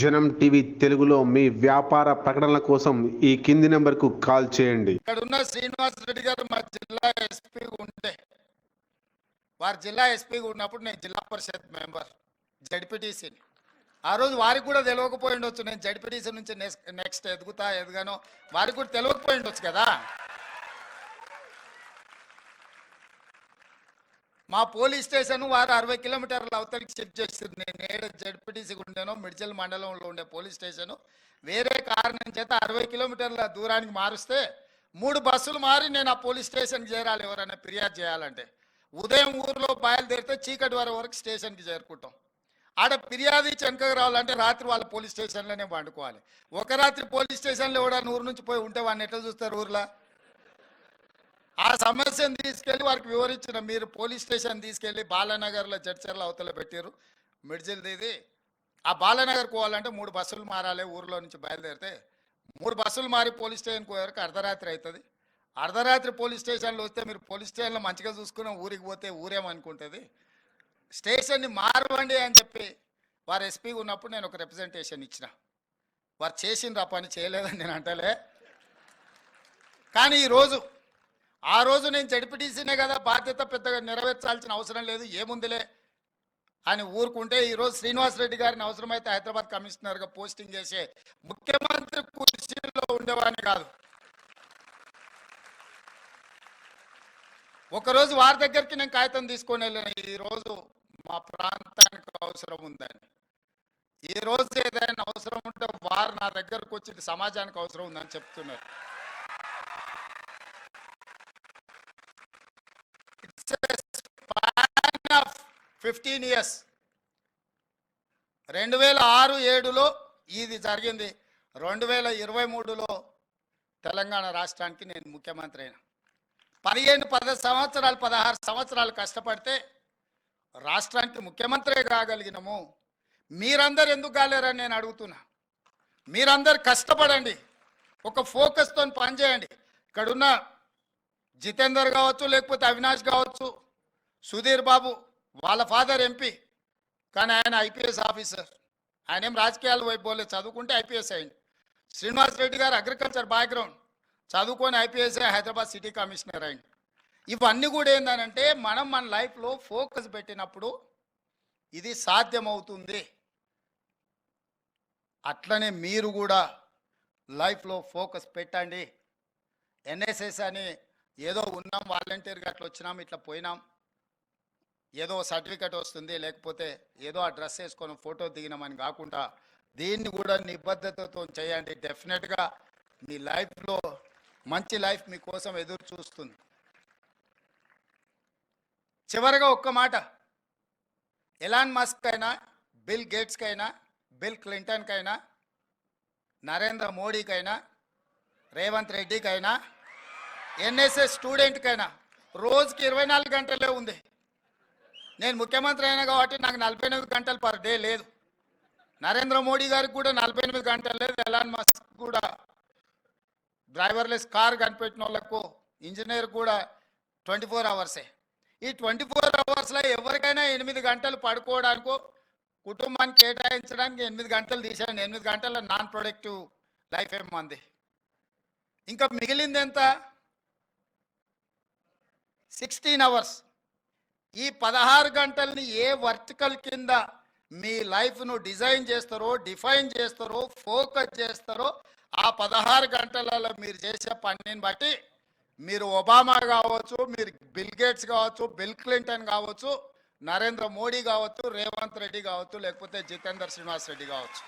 జనం టీవీ తెలుగులో మీ వ్యాపార ప్రకటనల కోసం ఈ కింది నెంబర్కు కాల్ చేయండి. ఇక్కడ ఉన్న శ్రీనివాస్ రెడ్డి గారు మా జిల్లా ఎస్పీ ఉంటే వారి జిల్లా ఎస్పీగా ఉన్నప్పుడు నేను జిల్లా పరిషత్ మెంబర్ జడ్పీటీసీని ఆ రోజు వారికి కూడా తెలియకపోయి ఉండొచ్చు. నేను జడ్పీటీసీ నుంచి నెక్స్ట్ నెక్స్ట్ ఎదుగుతా ఎదుగానో. వారికి కూడా తెలియకపోయి ఉండొచ్చు కదా. మా పోలీస్ స్టేషన్ వారు అరవై కిలోమీటర్ల అవతలికి షిఫ్ట్ చేస్తుంది నేను ఏడు జడ్పీటీసీ ఉండేనో మిడ్చల్ మండలంలో ఉండే పోలీస్ స్టేషన్ వేరే కారణం చేత అరవై కిలోమీటర్ల దూరానికి మారుస్తే మూడు బస్సులు మారి నేను ఆ పోలీస్ స్టేషన్కి చేరాలి ఎవరైనా ఫిర్యాదు చేయాలంటే. ఉదయం ఊరిలో బయలుదేరితే చీకటి వర వరకు స్టేషన్కి చేరుకుంటాం. ఆడ ఫిర్యాదు ఇచ్చి వెనకకు రావాలంటే రాత్రి వాళ్ళ పోలీస్ స్టేషన్లోనే వండుకోవాలి ఒక రాత్రి పోలీస్ స్టేషన్లో ఎవడన్నా ఊరు నుంచి పోయి ఉంటే వాడిని ఎట్లా చూస్తారు ఊర్లో? ఆ సమస్యను తీసుకెళ్ళి వారికి వివరించిన మీరు పోలీస్ స్టేషన్ తీసుకెళ్ళి బాలానగర్లో జడ్చర్ల అవతల పెట్టారు మిడ్జిల్ది ఆ బాలానగర్ పోవాలంటే మూడు బస్సులు మారాలి ఊర్లో నుంచి బయలుదేరితే. మూడు బస్సులు మారి పోలీస్ స్టేషన్కి పోయేవరకు అర్ధరాత్రి అవుతుంది అర్ధరాత్రి పోలీస్ స్టేషన్లో వస్తే మీరు పోలీస్ స్టేషన్లో మంచిగా చూసుకున్న ఊరికి పోతే ఊరేమనుకుంటుంది. స్టేషన్ని మారవండి అని చెప్పి వారు ఎస్పీ ఉన్నప్పుడు నేను ఒక రిప్రజెంటేషన్ ఇచ్చిన. వారు చేసిండ్రు ఆ పని చేయలేదని నేను అంటలే. కానీ ఈరోజు ఆ రోజు నేను జడిపిటీసీనే కదా బాధ్యత పెద్దగా నెరవేర్చాల్సిన అవసరం లేదు ఏముందిలే అని ఊరుకుంటే ఈరోజు శ్రీనివాస్ రెడ్డి గారిని అవసరమైతే హైదరాబాద్ కమిషనర్గా పోస్టింగ్ చేసే ముఖ్యమంత్రి కుర్చీలో ఉండేవాడిని కాదు. ఒకరోజు వారి దగ్గరికి నేను కాగితం తీసుకొని వెళ్ళాను ఈరోజు మా ప్రాంతానికి అవసరం ఉందని. ఈ రోజు ఏదైనా అవసరం ఉంటే వారు నా దగ్గరకు వచ్చి సమాజానికి అవసరం ఉందని చెప్తున్నారు. ఫిఫ్టీన్ ఇయర్స్ రెండు వేల ఆరు ఏడులో ఇది జరిగింది. రెండు వేల ఇరవై మూడులో తెలంగాణ రాష్ట్రానికి నేను ముఖ్యమంత్రి అయినా. పదిహేను పది సంవత్సరాలు పదహారు సంవత్సరాలు కష్టపడితే రాష్ట్రానికి ముఖ్యమంత్రి కాగలిగినము. మీరందరు ఎందుకు కాలేరని నేను అడుగుతున్నా. మీరందరు కష్టపడండి. ఒక ఫోకస్తో పనిచేయండి. ఇక్కడున్న జితేందర్ కావచ్చు లేకపోతే అవినాష్ కావచ్చు సుధీర్ బాబు వాళ్ళ ఫాదర్ ఎంపీ కానీ ఆయన ఐపీఎస్ ఆఫీసర్. ఆయన ఏం రాజకీయాల వైపు పోలేదు. చదువుకుంటే ఐపీఎస్ అయింది శ్రీనివాస్ రెడ్డి గారు అగ్రికల్చర్ బ్యాక్గ్రౌండ్ చదువుకొని ఐపీఎస్ హైదరాబాద్ సిటీ కమిషనర్ అయింది ఇవన్నీ కూడా ఏంటంటే మనం మన లైఫ్లో ఫోకస్ పెట్టినప్పుడు ఇది సాధ్యమవుతుంది. అట్లనే మీరు కూడా లైఫ్లో ఫోకస్ పెట్టండి. ఎన్ఎస్ఎస్ అని ఏదో ఉన్నాం వాలంటీర్గా అట్లా వచ్చినాం ఇట్లా పోయినాం. ఏదో సర్టిఫికెట్ వస్తుంది లేకపోతే ఏదో ఆ డ్రెస్ వేసుకొని ఫోటో దిగినామని కాకుండా దీన్ని కూడా నిబద్ధతతో చేయండి. డెఫినెట్గా మీ లైఫ్లో మంచి లైఫ్ మీకోసం ఎదురు చూస్తుంది. చివరగా ఒక్క మాట. ఎలాన్ మస్క్ అయినా బిల్ గేట్స్కైనా బిల్ క్లింటన్కైనా నరేంద్ర మోడీకైనా రేవంత్ రెడ్డికైనా ఎన్ఎస్ఎస్ స్టూడెంట్కైనా రోజుకి ఇరవై నాలుగు గంటలే ఉంది. నేను ముఖ్యమంత్రి అయినా కాబట్టి నాకు నలభై ఎనిమిది గంటలు పర్ డే లేదు. నరేంద్ర మోడీ గారికి కూడా నలభై ఎనిమిది గంటలు లేదు. ఎలాన్ మస్క్ కూడా డ్రైవర్లెస్ కార్ కనిపెట్టిన వాళ్ళకు ఇంజనీర్ కూడా ట్వంటీ ఫోర్ అవర్సే. ఈ ట్వంటీ ఫోర్ అవర్స్లో ఎవరికైనా ఎనిమిది గంటలు పడుకోవడానికో కుటుంబానికి కేటాయించడానికి ఎనిమిది గంటలు తీసాను ఎనిమిది గంటల నాన్ ప్రొడక్టివ్ లైఫ్ ఏం మంది? ఇంకా మిగిలింది ఎంత? Sixteen hours. ఈ పదహారు గంటల్ని ఏ వర్టికల్ కింద మీ లైఫ్ను డిజైన్ చేస్తారో డిఫైన్ చేస్తారో ఫోకస్ చేస్తారో ఆ పదహారు గంటలలో మీరు చేసే పనిని బట్టి మీరు ఒబామా కావచ్చు మీరు బిల్ గేట్స్ కావచ్చు బిల్ క్లింటన్ కావచ్చు నరేంద్ర మోడీ కావచ్చు రేవంత్ రెడ్డి కావచ్చు లేకపోతే జితేందర్ శ్రీనివాస్ రెడ్డి కావచ్చు.